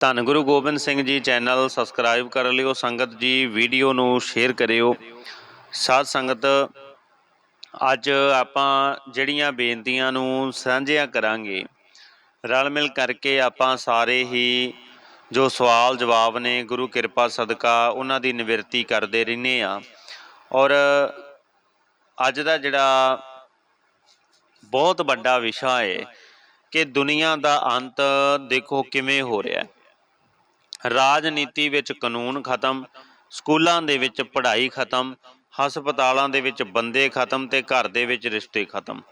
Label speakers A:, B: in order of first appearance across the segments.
A: ਧੰਨ Guru Gobind Singh ji channel subscribe ਕਰ ਲਿਓ, ਸੰਗਤ ਜੀ ਵੀਡੀਓ ਨੂੰ ਸ਼ੇਅਰ ਕਰਿਓ। ਸਾਧ ਸੰਗਤ, ਅੱਜ ਆਪਾਂ ਜਿਹੜੀਆਂ ਬੇਨਤੀਆਂ ਨੂੰ ਸਾਂਝੀਆਂ ਕਰਾਂਗੇ, ਰਲ ਮਿਲ ਕਰਕੇ ਆਪਾਂ ਸਾਰੇ ਹੀ ਜੋ ਸਵਾਲ ਜਵਾਬ ਨੇ, ਗੁਰੂ ਕਿਰਪਾ ਸਦਕਾ ਉਹਨਾਂ ਦੀ ਨਿਵਰਤੀ ਕਰਦੇ ਰਹਿੰਦੇ ਆ ਔਰ ਅੱਜ ਦਾ ਜਿਹੜਾ ਬਹੁਤ ਵੱਡਾ ਵਿਸ਼ਾ ਹੈ ਕਿ ਦੁਨੀਆ ਦਾ ਅੰਤ ਦੇਖੋ ਕਿਵੇਂ ਹੋ ਰਿਹਾ ਹੈ। ਰਾਜਨੀਤੀ ਵਿੱਚ ਕਾਨੂੰਨ ਖਤਮ, ਸਕੂਲਾਂ ਦੇ ਵਿੱਚ ਪੜ੍ਹਾਈ ਖਤਮ, ਹਸਪਤਾਲਾਂ ਦੇ ਵਿੱਚ ਬੰਦੇ ਖਤਮ ਤੇ ਘਰ ਦੇ ਵਿੱਚ ਰਿਸ਼ਤੇ ਖਤਮ।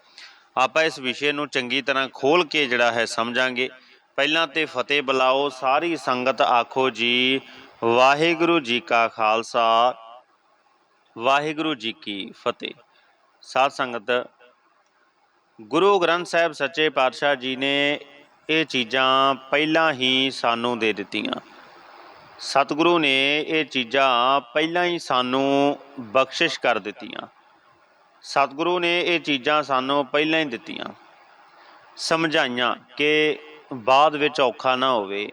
A: ਆਪਾਂ ਇਸ ਵਿਸ਼ੇ ਨੂੰ ਚੰਗੀ ਤਰ੍ਹਾਂ ਖੋਲ ਕੇ ਜਿਹੜਾ ਹੈ ਸਮਝਾਂਗੇ। ਪਹਿਲਾਂ ਤੇ ਫਤਿਹ ਬੁਲਾਓ, ਸਾਰੀ ਸੰਗਤ ਆਖੋ ਜੀ, ਵਾਹਿਗੁਰੂ ਜੀ ਕਾ ਖਾਲਸਾ, ਵਾਹਿਗੁਰੂ ਜੀ ਕੀ ਫਤਿਹ। ਸਾਧ ਸੰਗਤ, ਗੁਰੂ ਗ੍ਰੰਥ ਸਾਹਿਬ ਸੱਚੇ ਪਾਤਸ਼ਾਹ ਜੀ ਨੇ ਇਹ ਚੀਜ਼ਾਂ ਪਹਿਲਾਂ ਹੀ ਸਾਨੂੰ ਦੇ ਦਿੱਤੀਆਂ। ਸਤਿਗੁਰੂ ਨੇ ਇਹ ਚੀਜ਼ਾਂ ਪਹਿਲਾਂ ਹੀ ਸਾਨੂੰ ਬਖਸ਼ਿਸ਼ ਕਰ ਦਿੱਤੀਆਂ। ਸਤਿਗੁਰੂ ਨੇ ਇਹ ਚੀਜ਼ਾਂ ਸਾਨੂੰ ਪਹਿਲਾਂ ਹੀ ਦਿੱਤੀਆਂ। ਸਮਝਾਈਆਂ ਕਿ ਬਾਅਦ ਵਿੱਚ ਔਖਾ ਨਾ ਹੋਵੇ।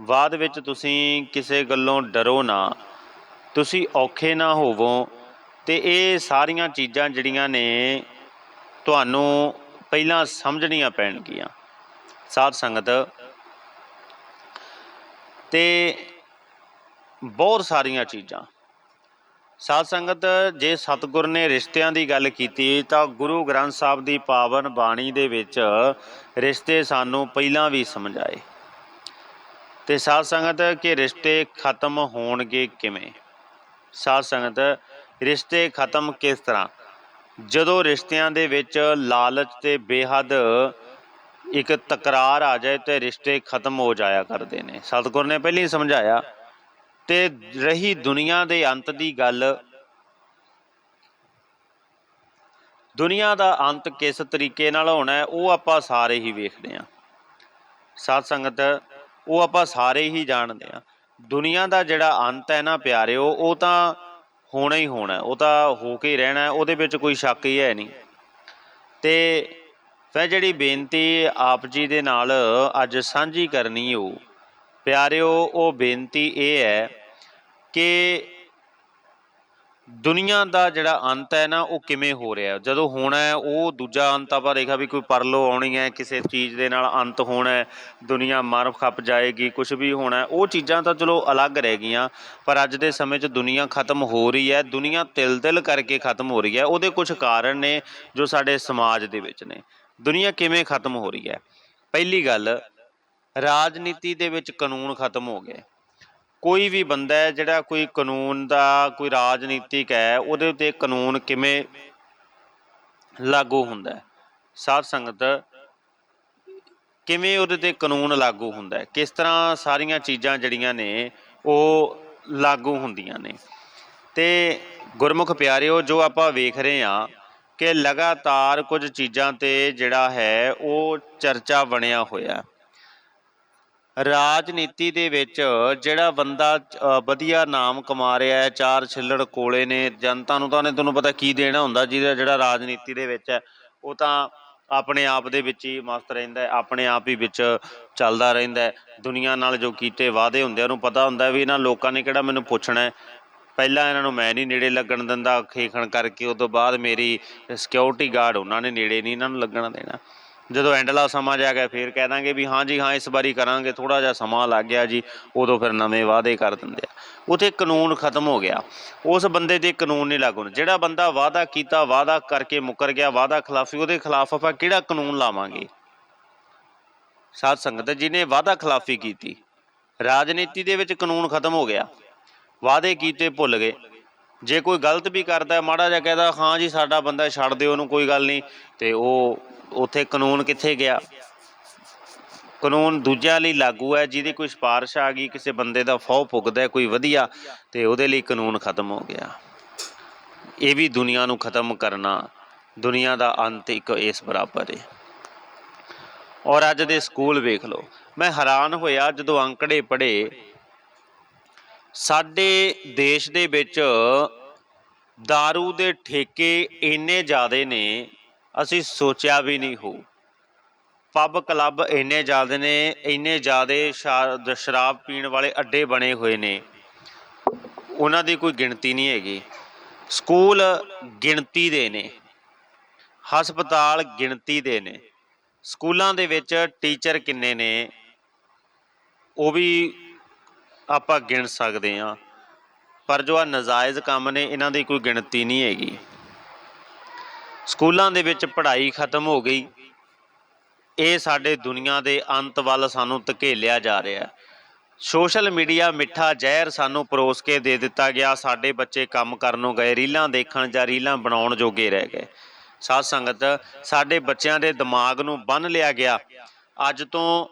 A: ਬਾਅਦ ਵਿੱਚ ਤੁਸੀਂ ਕਿਸੇ ਗੱਲੋਂ ਡਰੋ ਨਾ। ਤੁਸੀਂ ਔਖੇ ਨਾ ਹੋਵੋ ਤੇ ਇਹ ਸਾਰੀਆਂ ਚੀਜ਼ਾਂ ਜਿਹੜੀਆਂ ਨੇ ਤੁਹਾਨੂੰ ਪਹਿਲਾਂ ਸਮਝਣੀਆਂ ਪੈਣਗੀਆਂ। ਸਾਧ ਸੰਗਤ, ਤੇ ਬਹੁਤ ਸਾਰੀਆਂ ਚੀਜ਼ਾਂ। ਸਾਧ ਸੰਗਤ, ਜੇ ਸਤਿਗੁਰ ਨੇ ਰਿਸ਼ਤਿਆਂ ਦੀ ਗੱਲ ਕੀਤੀ, ਤਾਂ ਗੁਰੂ ਗ੍ਰੰਥ ਸਾਹਿਬ ਦੀ ਪਾਵਨ ਬਾਣੀ ਦੇ ਵਿੱਚ ਰਿਸ਼ਤੇ ਸਾਨੂੰ ਪਹਿਲਾਂ ਵੀ ਸਮਝਾਏ। ਤੇ ਸਾਧ ਸੰਗਤ, ਕਿ ਰਿਸ਼ਤੇ ਖਤਮ ਹੋਣਗੇ ਕਿਵੇਂ? ਸਾਧ ਸੰਗਤ, ਰਿਸ਼ਤੇ ਖਤਮ ਕਿਸ ਤਰ੍ਹਾਂ? ਜਦੋਂ ਰਿਸ਼ਤਿਆਂ ਦੇ ਵਿੱਚ ਲਾਲਚ ਤੇ ਬੇਹੱਦ ਇੱਕ ਤਕਰਾਰ ਆ ਜਾਏ, ਤੇ ਰਿਸ਼ਤੇ ਖਤਮ ਹੋ ਜਾਇਆ ਕਰਦੇ ਨੇ। ਸਤਿਗੁਰ ਨੇ ਪਹਿਲਾਂ ਹੀ ਸਮਝਾਇਆ। ਤੇ ਰਹੀ ਦੁਨੀਆ ਦੇ ਅੰਤ ਦੀ ਗੱਲ। ਦੁਨੀਆ ਦਾ ਅੰਤ ਕਿਸ ਤਰੀਕੇ ਨਾਲ ਹੋਣਾ ਹੈ, ਉਹ ਆਪਾਂ ਸਾਰੇ ਹੀ ਵੇਖਦੇ ਹਾਂ। ਸਾਧ ਸੰਗਤ, ਉਹ ਆਪਾਂ ਸਾਰੇ ਹੀ ਜਾਣਦੇ ਹਾਂ। ਦੁਨੀਆ ਦਾ ਜਿਹੜਾ ਅੰਤ ਹੈ ਨਾ ਪਿਆਰਿਓ, ਉਹ ਤਾਂ ਹੋਣਾ ਹੀ ਹੋਣਾ ਉਹ ਤਾਂ ਹੋ ਕੇ ਰਹਿਣਾ ਉਹਦੇ ਵਿੱਚ ਕੋਈ ਸ਼ੱਕ ਹੀ ਹੈ ਨਹੀਂ। ਤੇ ਫਿਰ ਜਿਹੜੀ ਬੇਨਤੀ ਆਪ ਜੀ ਦੇ ਨਾਲ ਅੱਜ ਸਾਂਝੀ ਕਰਨੀ ਹੋ ਪਿਆਰਿਓ, ਉਹ ਬੇਨਤੀ ਇਹ ਹੈ ਕਿ ਦੁਨੀਆ ਦਾ ਜਿਹੜਾ ਅੰਤ ਹੈ ਨਾ, ਉਹ ਕਿਵੇਂ ਹੋ ਰਿਹਾ? ਜਦੋਂ ਹੋਣਾ ਹੈ, ਉਹ ਦੂਜਾ ਅੰਤ ਆਪਾਂ ਦੇਖਿਆ ਵੀ ਕੋਈ ਪਰਲੋ ਆਉਣੀ ਹੈ, ਕਿਸੇ ਚੀਜ਼ ਦੇ ਨਾਲ ਅੰਤ ਹੋਣਾ ਹੈ, ਦੁਨੀਆ ਮਰ ਖੱਪ ਜਾਏਗੀ ਕੁਝ ਵੀ ਹੋਣਾ ਉਹ ਚੀਜ਼ਾਂ ਤਾਂ ਚਲੋ ਅਲੱਗ ਰਹਿ ਗਈਆਂ, ਪਰ ਅੱਜ ਦੇ ਸਮੇਂ 'ਚ ਦੁਨੀਆ ਖਤਮ ਹੋ ਰਹੀ ਹੈ, ਦੁਨੀਆ ਤਿਲ-ਤਿਲ ਕਰਕੇ ਖਤਮ ਹੋ ਰਹੀ ਹੈ, ਉਹਦੇ ਕੁਝ ਕਾਰਨ ਨੇ ਜੋ ਸਾਡੇ ਸਮਾਜ ਦੇ ਵਿੱਚ ਨੇ। ਦੁਨੀਆ ਕਿਵੇਂ ਖਤਮ ਹੋ ਰਹੀ ਹੈ? ਪਹਿਲੀ ਗੱਲ ਰਾਜਨੀਤੀ ਦੇ ਵਿੱਚ ਕਾਨੂੰਨ ਖਤਮ ਹੋ ਗਏ। ਕੋਈ ਵੀ ਬੰਦਾ ਹੈ ਜਿਹੜਾ ਕੋਈ ਕਾਨੂੰਨ ਦਾ ਕੋਈ ਰਾਜਨੀਤਿਕ ਹੈ, ਉਹਦੇ ਉੱਤੇ ਕਾਨੂੰਨ ਕਿਵੇਂ ਲਾਗੂ ਹੁੰਦਾ ਹੈ? ਸਾਧ ਸੰਗਤ, ਕਿਵੇਂ ਉਹਦੇ ਤੇ ਕਾਨੂੰਨ ਲਾਗੂ ਹੁੰਦਾ ਹੈ? ਕਿਸ ਤਰ੍ਹਾਂ ਸਾਰੀਆਂ ਚੀਜ਼ਾਂ ਜਿਹੜੀਆਂ ਨੇ, ਉਹ ਲਾਗੂ ਹੁੰਦੀਆਂ ਨੇ? ਤੇ ਗੁਰਮੁਖ ਪਿਆਰਿਓ, ਜੋ ਆਪਾਂ ਵੇਖ ਰਹੇ ਹਾਂ ਕਿ ਲਗਾਤਾਰ ਕੁਝ ਚੀਜ਼ਾਂ ਤੇ ਜਿਹੜਾ ਹੈ, ਉਹ ਚਰਚਾ ਬਣਿਆ ਹੋਇਆ। ਰਾਜਨੀਤੀ ਦੇ ਵਿੱਚ ਜਿਹੜਾ ਬੰਦਾ ਵਧੀਆ ਨਾਮ ਕਮਾ ਰਿਹਾ ਹੈ, ਚਾਰ ਛਿੱਲੜ ਕੋਲੇ ਨੇ, ਜਨਤਾ ਨੂੰ ਤਾਂ ਉਹਨੇ ਤੁਹਾਨੂੰ ਪਤਾ ਕੀ ਦੇਣਾ ਹੁੰਦਾ, ਜਿਹਦਾ ਜਿਹੜਾ ਰਾਜਨੀਤੀ ਦੇ ਵਿੱਚ ਹੈ, ਉਹ ਤਾਂ ਆਪਣੇ ਆਪ ਦੇ ਵਿੱਚ ਹੀ ਮਸਤ ਰਹਿੰਦਾ ਹੈ, ਆਪਣੇ ਆਪ ਹੀ ਵਿੱਚ ਚੱਲਦਾ ਰਹਿੰਦਾ ਹੈ। ਦੁਨੀਆ ਨਾਲ ਜੋ ਕੀਤੇ ਵਾਅਦੇ ਹੁੰਦੇ ਉਹਨੂੰ ਪਤਾ ਹੁੰਦਾ ਵੀ ਇਹਨਾਂ ਲੋਕਾਂ ਨੇ ਕਿਹੜਾ ਮੈਨੂੰ ਪੁੱਛਣਾ ਹੈ। ਪਹਿਲਾਂ ਇਹਨਾਂ ਨੂੰ ਮੈਂ ਨਹੀਂ ਨੇੜੇ ਲੱਗਣ ਦਿੰਦਾ, ਖੇਖਣ ਕਰਕੇ ਉਸ ਤੋਂ ਬਾਅਦ ਮੇਰੀ ਸਿਕਿਉਰਿਟੀ ਗਾਰਡ ਉਹਨਾਂ ਨੇ ਨੇੜੇ ਨਹੀਂ ਇਹਨਾਂ ਨੂੰ ਲੱਗਣ ਦੇਣਾ। ਜਦੋਂ ਐਂਡਲਾ ਸਮਾਂ ਜਾ ਗਿਆ, ਫਿਰ ਕਹਿ ਦਾਂਗੇ ਵੀ ਹਾਂ ਜੀ, ਹਾਂ, ਇਸ ਵਾਰੀ ਕਰਾਂਗੇ ਥੋੜਾ ਜਿਹਾ ਸਮਾਂ ਲੱਗ ਗਿਆ ਜੀ, ਉਦੋਂ ਫਿਰ ਨਵੇਂ ਵਾਅਦੇ ਕਰ ਦਿੰਦੇ ਆ। ਉਥੇ ਕਾਨੂੰਨ ਖਤਮ ਹੋ ਗਿਆ। ਉਸ ਬੰਦੇ ਤੇ ਕਾਨੂੰਨ ਨਹੀਂ ਲਾਗੂ ਜਿਹੜਾ ਬੰਦਾ ਵਾਅਦਾ ਕੀਤਾ, ਵਾਅਦਾ ਕਰਕੇ ਮੁੱਕਰ ਗਿਆ, ਵਾਅਦਾ ਖਿਲਾਫੀ, ਉਹਦੇ ਖਿਲਾਫ ਆਪਾਂ ਕਿਹੜਾ ਕਾਨੂੰਨ ਲਾਵਾਂਗੇ? ਸਾਧ ਸੰਗਤ ਜਿਹਨੇ ਵਾਅਦਾ ਖਿਲਾਫੀ ਕੀਤੀ, ਰਾਜਨੀਤੀ ਦੇ ਵਿੱਚ ਕਾਨੂੰਨ ਖਤਮ ਹੋ ਗਿਆ। ਵਾਅਦੇ ਕੀਤੇ, ਭੁੱਲ ਗਏ। ਜੇ ਕੋਈ ਗਲਤ ਵੀ ਕਰਦਾ, ਮਾੜਾ ਜਿਹਾ ਕਹਿੰਦਾ, ਹਾਂ ਜੀ, ਸਾਡਾ ਬੰਦਾ ਛੱਡ ਦਿਓ, ਉਹਨੂੰ ਕੋਈ ਗੱਲ ਨਹੀਂ। ਤੇ ਉਹ ਉੱਥੇ ਕਾਨੂੰਨ ਕਿੱਥੇ ਗਿਆ? ਕਾਨੂੰਨ ਦੂਜਿਆਂ ਲਈ ਲਾਗੂ ਹੈ, ਜਿਹਦੀ ਕੋਈ ਸਿਫਾਰਿਸ਼ ਆ ਗਈ, ਕਿਸੇ ਬੰਦੇ ਦਾ ਫੌ ਪੁੱਗਦਾ ਕੋਈ ਵਧੀਆ, ਤੇ ਉਹਦੇ ਲਈ ਕਾਨੂੰਨ ਖਤਮ ਹੋ ਗਿਆ। ਇਹ ਵੀ ਦੁਨੀਆ ਨੂੰ ਖਤਮ ਕਰਨਾ, ਦੁਨੀਆ ਦਾ ਅੰਤ ਇੱਕ ਇਸ ਬਰਾਬਰ ਹੈ ਔਰ ਅੱਜ ਦੇ ਸਕੂਲ ਵੇਖ ਲਓ, ਮੈਂ ਹੈਰਾਨ ਹੋਇਆ ਜਦੋਂ ਅੰਕੜੇ ਪੜ੍ਹੇ, ਸਾਡੇ ਦੇਸ਼ ਦੇ ਵਿੱਚ दारू ਦੇ ਠੇਕੇ ਇੰਨੇ ਜ਼ਿਆਦੇ ਨੇ ਅਸੀਂ ਸੋਚਿਆ ਵੀ ਨਹੀਂ ਹੋ। ਪੱਬ ਕਲੱਬ ਇੰਨੇ ਜ਼ਿਆਦੇ ਨੇ, ਇੰਨੇ ਜ਼ਿਆਦੇ ਸ਼ਾ- ਸ਼ਰਾਬ ਪੀਣ ਵਾਲੇ ਅੱਡੇ ਬਣੇ ਹੋਏ ਨੇ। ਉਹਨਾਂ ਦੀ ਕੋਈ ਗਿਣਤੀ ਨਹੀਂ ਹੈਗੀ। ਸਕੂਲ ਗਿਣਤੀ ਦੇ ਨੇ। ਹਸਪਤਾਲ ਗਿਣਤੀ ਦੇ ਨੇ। ਸਕੂਲਾਂ ਦੇ ਵਿੱਚ ਟੀਚਰ ਕਿੰਨੇ ਨੇ, ਉਹ ਵੀ ਆਪਾਂ ਗਿਣ ਸਕਦੇ ਹਾਂ। ਪਰ ਜੋ ਆ ਨਜਾਇਜ਼ ਕੰਮ ਨੇ, ਇਹਨਾਂ ਦੀ ਕੋਈ ਗਿਣਤੀ ਨਹੀਂ ਹੈਗੀ। ਸਕੂਲਾਂ ਦੇ ਵਿੱਚ ਪੜ੍ਹਾਈ ਖਤਮ ਹੋ ਗਈ। ਇਹ ਸਾਡੇ ਦੁਨੀਆ ਦੇ ਅੰਤ ਵੱਲ ਸਾਨੂੰ ਧਕੇਲਿਆ ਜਾ ਰਿਹਾ। ਹੈ ਸੋਸ਼ਲ ਮੀਡੀਆ ਮਿੱਠਾ ਜ਼ਹਿਰ ਸਾਨੂੰ ਪਰੋਸ ਕੇ ਦੇ ਦਿੱਤਾ ਗਿਆ। ਸਾਡੇ ਬੱਚੇ ਕੰਮ ਕਰਨੋਂ ਗਏ, ਰੀਲਾਂ ਦੇਖਣ ਜਾਂ ਰੀਲਾਂ ਬਣਾਉਣ ਜੋਗੇ ਰਹਿ ਗਏ। ਸਾਧ ਸੰਗਤ, ਸਾਡੇ ਬੱਚਿਆਂ ਦੇ ਦਿਮਾਗ ਨੂੰ ਬੰਨ ਲਿਆ ਗਿਆ। ਅੱਜ ਤੋਂ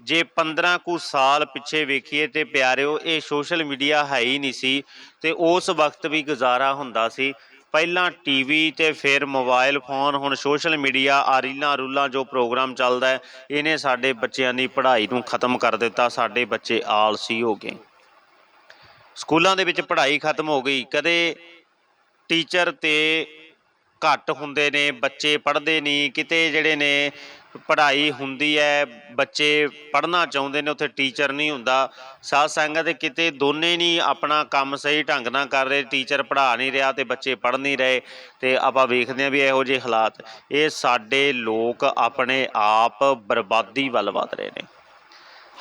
A: ਜੇ 15 ਕੁ ਸਾਲ ਪਿੱਛੇ ਵੇਖੀਏ ਤੇ ਪਿਆਰਿਓ, ਇਹ ਸੋਸ਼ਲ ਮੀਡੀਆ ਹੈ ਹੀ ਨਹੀਂ ਸੀ ਤੇ ਉਸ ਵਕਤ ਵੀ ਗੁਜ਼ਾਰਾ ਹੁੰਦਾ ਸੀ। ਪਹਿਲਾਂ ਟੀਵੀ ਤੇ ਫਿਰ ਮੋਬਾਈਲ ਫੋਨ, ਹੁਣ ਸੋਸ਼ਲ ਮੀਡੀਆ ਆ ਰੀਲਾਂ ਰੂਲਾਂ ਜੋ ਪ੍ਰੋਗਰਾਮ ਚੱਲਦਾ ਹੈ, ਇਹਨੇ ਸਾਡੇ ਬੱਚਿਆਂ ਦੀ ਪੜ੍ਹਾਈ ਨੂੰ ਖਤਮ ਕਰ ਦਿੱਤਾ, ਸਾਡੇ ਬੱਚੇ ਆਲਸੀ ਹੋ ਗਏ। ਸਕੂਲਾਂ ਦੇ ਵਿੱਚ ਪੜ੍ਹਾਈ ਖਤਮ ਹੋ ਗਈ। ਕਦੇ ਟੀਚਰ ਤੇ ਘੱਟ ਹੁੰਦੇ ਨੇ, ਬੱਚੇ ਪੜ੍ਹਦੇ ਨਹੀਂ, ਕਿਤੇ ਜਿਹੜੇ ਨੇ ਪੜ੍ਹਾਈ ਹੁੰਦੀ ਹੈ ਬੱਚੇ ਪੜ੍ਹਨਾ ਚਾਹੁੰਦੇ ਨੇ, ਉੱਥੇ ਟੀਚਰ ਨਹੀਂ ਹੁੰਦਾ। ਸਾਧ ਸੰਗਤ ਕਿਤੇ ਦੋਨੇ ਨਹੀਂ ਆਪਣਾ ਕੰਮ ਸਹੀ ਢੰਗ ਨਾਲ ਕਰ ਰਹੇ, ਟੀਚਰ ਪੜ੍ਹਾ ਨਹੀਂ ਰਿਹਾ ਤੇ ਬੱਚੇ ਪੜ੍ਹ ਨਹੀਂ ਰਹੇ ਤੇ ਆਪਾਂ ਵੇਖਦੇ ਹਾਂ ਵੀ ਇਹੋ ਜਿਹੇ ਹਾਲਾਤ। ਇਹ ਸਾਡੇ ਲੋਕ ਆਪਣੇ ਆਪ ਬਰਬਾਦੀ ਵੱਲ ਵਧ ਰਹੇ ਨੇ।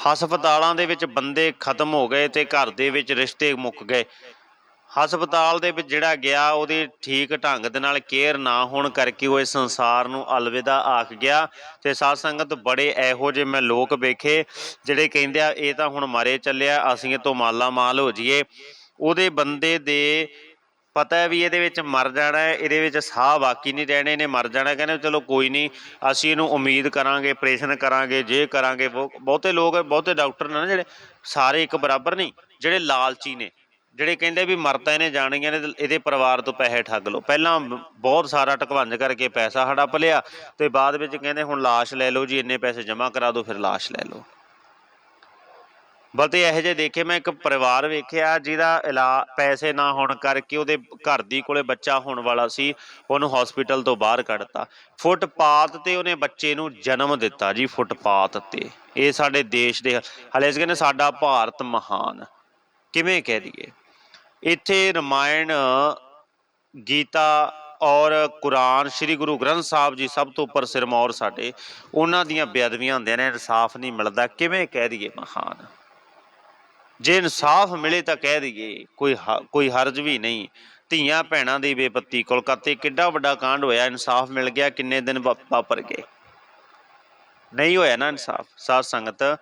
A: ਹਸਪਤਾਲਾਂ ਦੇ ਵਿੱਚ ਬੰਦੇ ਖਤਮ ਹੋ ਗਏ ਤੇ ਘਰ ਦੇ ਵਿੱਚ ਰਿਸ਼ਤੇ ਮੁੱਕ ਗਏ। ਹਸਪਤਾਲ ਦੇ ਵਿੱਚ ਜਿਹੜਾ ਗਿਆ, ਉਹਦੀ ਠੀਕ ਢੰਗ ਦੇ ਨਾਲ ਕੇਅਰ ਨਾ ਹੋਣ ਕਰਕੇ ਉਹ ਇਸ ਸੰਸਾਰ ਨੂੰ ਅਲਵਿਦਾ ਆਖ ਗਿਆ। ਤੇ ਸਾਧ ਸੰਗਤ ਬੜੇ ਇਹੋ ਜਿਹੇ ਮੈਂ ਲੋਕ ਵੇਖੇ, ਜਿਹੜੇ ਕਹਿੰਦੇ ਆ, ਇਹ ਤਾਂ ਹੁਣ ਮਾਰੇ ਚੱਲਿਆ, ਅਸੀਂ ਇਹ ਤੋਂ ਮਾਲਾ ਮਾਲ ਹੋ ਜਾਈਏ। ਉਹਦੇ ਬੰਦੇ ਦੇ ਪਤਾ ਹੈ ਵੀ ਇਹਦੇ ਵਿੱਚ ਮਰ ਜਾਣਾ ਹੈ, ਇਹਦੇ ਵਿੱਚ ਸਾਹ ਬਾਕੀ ਨਹੀਂ ਰਹਿਣੇ ਨੇ ਮਰ ਜਾਣਾ, ਕਹਿੰਦੇ ਚਲੋ ਕੋਈ ਨਹੀਂ, ਅਸੀਂ ਇਹਨੂੰ ਉਮੀਦ ਕਰਾਂਗੇ ਆਪਰੇਸ਼ਨ ਕਰਾਂਗੇ, ਜੇ ਕਰਾਂਗੇ, ਬਹੁ- ਬਹੁਤੇ ਲੋਕ, ਬਹੁਤੇ ਡਾਕਟਰ ਨੇ ਨਾ ਜਿਹੜੇ, ਸਾਰੇ ਇੱਕ ਬਰਾਬਰ ਨਹੀਂ, ਜਿਹੜੇ ਲਾਲਚੀ ਨੇ। ਜਿਹੜੇ ਕਹਿੰਦੇ ਵੀ ਮਰਤਾ ਇਹਨੇ ਜਾਣੀਆਂ ਨੇ ਇਹਦੇ ਪਰਿਵਾਰ ਤੋਂ ਪੈਸੇ ਠੱਗ ਲਓ। ਪਹਿਲਾਂ ਬਹੁਤ ਸਾਰਾ ਟਕਵੰਜ ਕਰਕੇ ਪੈਸਾ ਹੜੱਪ ਲਿਆ ਤੇ ਬਾਅਦ ਵਿੱਚ ਕਹਿੰਦੇ ਹੁਣ ਲਾਸ਼ ਲੈ ਲਓ ਜੀ, ਇੰਨੇ ਪੈਸੇ ਜਮ੍ਹਾਂ ਕਰਾ ਦਿਓ, ਫਿਰ ਲਾਸ਼ ਲੈ ਲਓ। ਬਲਤੇ ਇਹੋ ਜਿਹੇ ਦੇਖੇ ਮੈਂ ਇੱਕ ਪਰਿਵਾਰ ਵੇਖਿਆ ਜਿਹਦਾ ਇਲਾ ਪੈਸੇ ਨਾ ਹੋਣ ਕਰਕੇ ਉਹਦੇ ਘਰ ਦੀ ਕੋਲੇ ਬੱਚਾ ਹੋਣ ਵਾਲਾ ਸੀ, ਉਹਨੂੰ ਹਸਪੀਟਲ ਤੋਂ ਬਾਹਰ ਕੱਢਤਾ। ਫੁੱਟਪਾਥ ਤੇ ਉਹਨੇ ਬੱਚੇ ਨੂੰ ਜਨਮ ਦਿੱਤਾ ਜੀ, ਫੁੱਟਪਾਥ ਤੇ। ਇਹ ਸਾਡੇ ਦੇਸ਼ ਦੇ, ਹਲੇ ਅਸੀਂ ਕਹਿੰਦੇ ਸਾਡਾ ਭਾਰਤ ਮਹਾਨ। ਕਿਵੇਂ ਕਹਿ ਦਈਏ? ਇੱਥੇ ਰਮਾਇਣ, ਗੀਤਾ ਔਰ ਕੁਰਾਨ ਸ੍ਰੀ ਗੁਰੂ ਗ੍ਰੰਥ ਸਾਹਿਬ ਜੀ ਸਭ ਤੋਂ ਉੱਪਰ ਸਿਰਮੌਰ ਸਾਡੇ, ਉਹਨਾਂ ਦੀਆਂ ਬੇਅਦਬੀਆਂ ਹੁੰਦੀਆਂ ਨੇ, ਇਨਸਾਫ ਨਹੀਂ ਮਿਲਦਾ। ਕਿਵੇਂ ਕਹਿ ਦਈਏ ਮਹਾਨ? ਜੇ ਇਨਸਾਫ ਮਿਲੇ ਤਾਂ ਕਹਿ ਦਈਏ ਕੋਈ ਹ- ਕੋਈ ਹਰਜ ਵੀ ਨਹੀਂ। ਧੀਆਂ ਭੈਣਾਂ ਦੀ ਬੇਪਤੀ, ਕੋਲਕਾਤੇ ਕਿੱਡਾ ਵੱਡਾ ਕਾਂਡ ਹੋਇਆ, ਇਨਸਾਫ ਮਿਲ ਗਿਆ, ਕਿੰਨੇ ਦਿਨ ਵਾ- ਵਾਪਰ ਗਏ? ਨਹੀਂ ਹੋਇਆ ਨਾ ਇਨਸਾਫ। ਸਾਧ ਸੰਗਤ,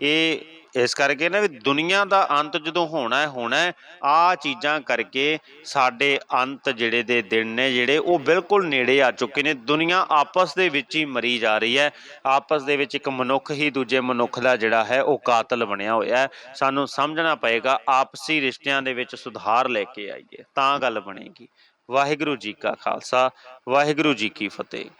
A: ਇਹ ਇਸ ਕਰਕੇ ਨਾ ਵੀ ਦੁਨੀਆ ਦਾ ਅੰਤ ਜਦੋਂ ਹੋਣਾ ਹੈ ਹੋਣਾ ਹੈ ਆ ਚੀਜ਼ਾਂ ਕਰਕੇ ਸਾਡੇ ਅੰਤ ਜਿਹੜੇ ਦੇ ਦਿਨ ਨੇ ਜਿਹੜੇ ਉਹ ਬਿਲਕੁਲ ਨੇੜੇ ਆ ਚੁੱਕੇ ਨੇ। ਦੁਨੀਆ ਆਪਸ ਦੇ ਵਿੱਚ ਹੀ ਮਰੀ ਜਾ ਰਹੀ ਹੈ। ਆਪਸ ਦੇ ਵਿੱਚ ਇੱਕ ਮਨੁੱਖ ਹੀ ਦੂਜੇ ਮਨੁੱਖ ਦਾ ਜਿਹੜਾ ਹੈ ਉਹ ਕਾਤਲ ਬਣਿਆ ਹੋਇਆ ਹੈ। ਸਾਨੂੰ ਸਮਝਣਾ ਪਏਗਾ, ਆਪਸੀ ਰਿਸ਼ਤਿਆਂ ਦੇ ਵਿੱਚ ਸੁਧਾਰ ਲੈ ਕੇ ਆਈਏ, ਤਾਂ ਗੱਲ ਬਣੇਗੀ। ਵਾਹਿਗੁਰੂ ਜੀ ਕਾ ਖਾਲਸਾ, ਵਾਹਿਗੁਰੂ ਜੀ ਕੀ ਫਤਿਹ।